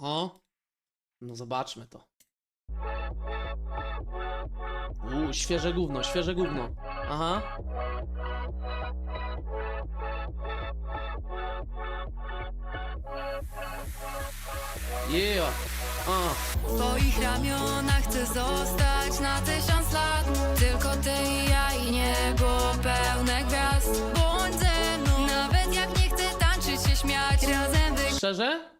Oho. No zobaczmy to. Uuu, świeże gówno, świeże gówno. Aha. Yeah. A. W twoich ramionach chcę zostać na tysiąc lat Tylko ty i ja i niebo pełne gwiazd Bądź ze mną, nawet jak nie chcę tańczyć się śmiać Razem wy... Szczerze?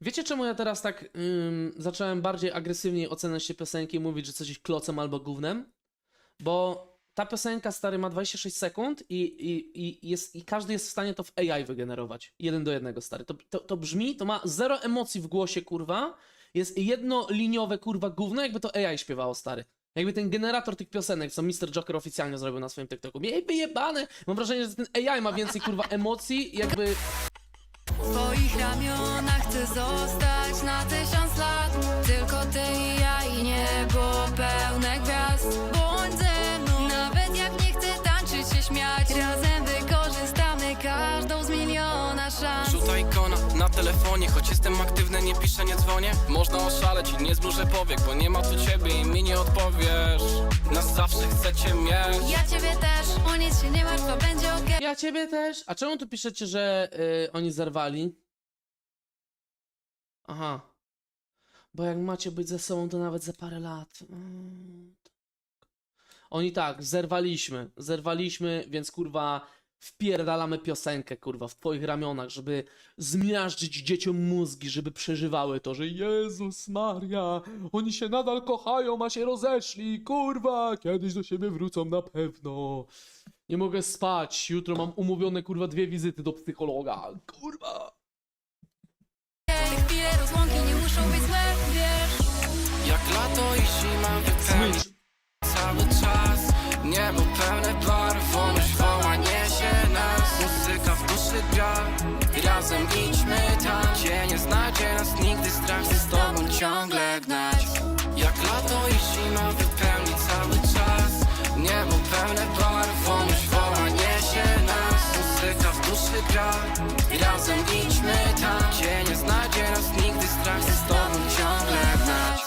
Wiecie czemu ja teraz tak ym, zacząłem bardziej agresywnie oceniać się piosenki i mówić, że coś jest klocem albo gównem? Bo ta piosenka stary ma 26 sekund i, i, i, jest, i każdy jest w stanie to w AI wygenerować. Jeden do jednego stary. To, to, to brzmi, to ma zero emocji w głosie kurwa. Jest jednoliniowe kurwa gówno, jakby to AI śpiewało stary. Jakby ten generator tych piosenek, co Mr. Joker oficjalnie zrobił na swoim TikToku. Jej wyjebane! Mam wrażenie, że ten AI ma więcej kurwa emocji, jakby W twoich ramionach chcę zostać na tysiąc lat. Tylko ty i ja i niebo pełne gwiazd. Bądź ze mną, nawet jak nie chcę tańczyć się śmiać. Razem wykorzystamy każdą z miliona szans. Rzuta ikona na telefonie, choć jestem aktywny, nie piszę, nie dzwonię. Można oszaleć i nie zmrużę powiek, bo nie ma tu ciebie i mi nie odpowiesz. Nas zawsze chcecie mieć. Ja ciebie też, o nic się nie martw, a będzie okej ja ciebie też. A czemu tu piszecie, że y, oni zerwali? Aha. Bo jak macie być ze sobą, to nawet za parę lat. Mm, tak. Oni tak, zerwaliśmy. Zerwaliśmy, więc kurwa wpierdalamy piosenkę, kurwa, w twoich ramionach, żeby zmiażdżyć dzieciom mózgi, żeby przeżywały to, że Jezus Maria, oni się nadal kochają, a się rozeszli, kurwa, kiedyś do siebie wrócą na pewno. Nie mogę spać, jutro mam umówione, kurwa, dwie wizyty do psychologa, kurwa. Gra. I razem idźmy tam. Gdzie nie znajdzie nas nigdy strach, chcę z tobą ciągle gnać. Jak lato i zima wypełni cały czas. Niebo pełne barw, wolność woła, niesie nas. Muzyka w duszy gra. Razem idźmy tam. Gdzie nie znajdzie nas nigdy strach, chcę z tobą ciągle gnać.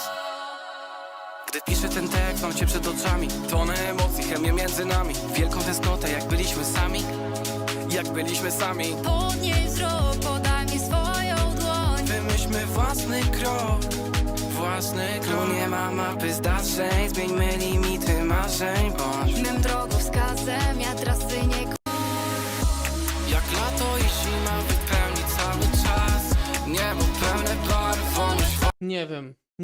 Gdy piszę ten tekst, mam cię przed oczami. Tonę emocji, chemię między nami. Wielką tęsknotę, jak byliśmy sami Jak byliśmy sami. Podnieś wzrok, podaj mi swoją dłoń. Wymyślmy własny krok Własny krok. Tu nie ma mapy zdarzeń Zmieńmy limity marzeń Bądź. Mym drogowskazem, ja trasy nie Jak lato i zima wypełni cały czas. Niebo pełne barw, wolność Nie wiem.